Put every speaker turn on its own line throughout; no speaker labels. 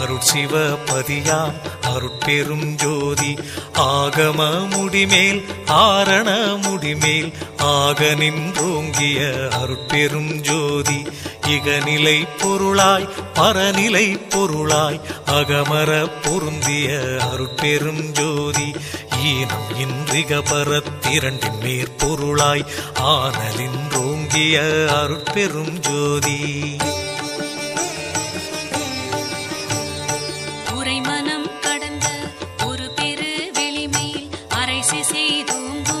அருட்சிவ பதியாம் அருட்பெரும் ஜோதி. ஆகம முடிமேல் ஆரண முடிமேல் ஆக நின்றோங்கிய அருட்பெரும் ஜோதி. இகநிலை பொருளாய் பரநிலை பொருளாய் அகமர பொருந்திய அருட்பெரும் ஜோதி. ஈனம் இன்றிக பரத்திரண்டின் மேற்பொருளாய் ஆனலின்றோங்கிய அருட்பெரும் ஜோதி.
செய்தோங்கும்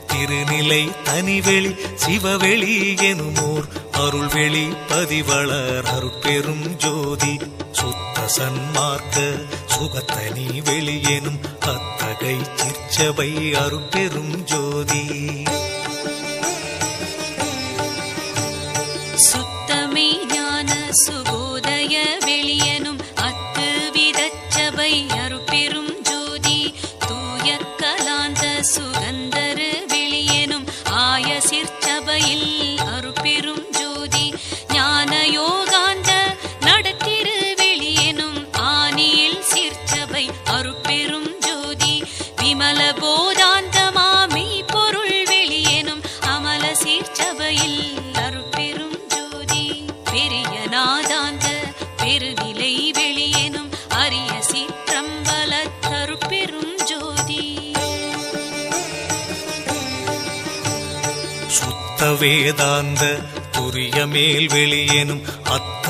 திருநிலை தனிவெளி சிவவெளி எனுமோர். அருள்வெளி பதிவளர் அருட்பெரும் ஜோதி. சுத்த சன்மார்க்க சுகத்தனி வெளியெனும் அத்தகை சிற்சபை அருட்பெரும் ஜோதி.
சுத்தமே ஞான சுபோதய வெளியனும் அத்து விதச்சபை அருட்பெரும் ஞான யோகாந்த நடத்திரு வெளியனும் ஆனியில் சிற்சபை அருட்பெரும் ஜோதி. விமல போதாந்தமாமி பொருள் வெளியனும் அமல சீர்ச்சபையில் அருட்பெரும் ஜோதி. பெரிய நாதாந்த பெருநிலை வெளியெனும் அரிய சிற்றம்பல தருப்பெரும் ஜோதி.
சுத்த வேதாந்த துரிய மேல் வெளியேனும் அத்த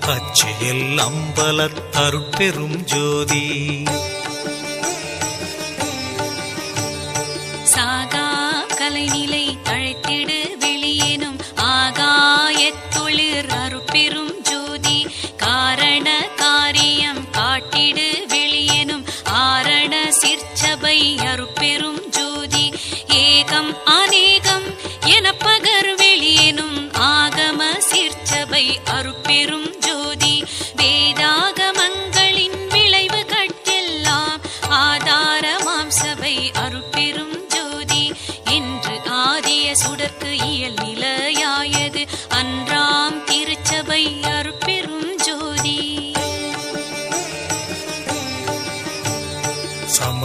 அச்சியல் அம்பல தருப்பெரும் ஜோதி.
சாகா கலைநிலை தழைத்திடு வெளியேனும் ஆகாயத்தொழிற் அருட்பெரும் ஜோதி. காரண காரியம் காட்டிடு வெளியேனும் ஆரண சிற்சபை அருட்பெரும் ஜோதி. ஏகம் அனே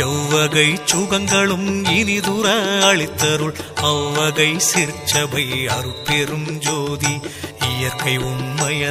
எவ்வகை சுகங்களும் இனிதுர அளித்தருள் அவ்வகை சிற்சபை அருட்பெரும் ஜோதி இயற்கை உண்மைய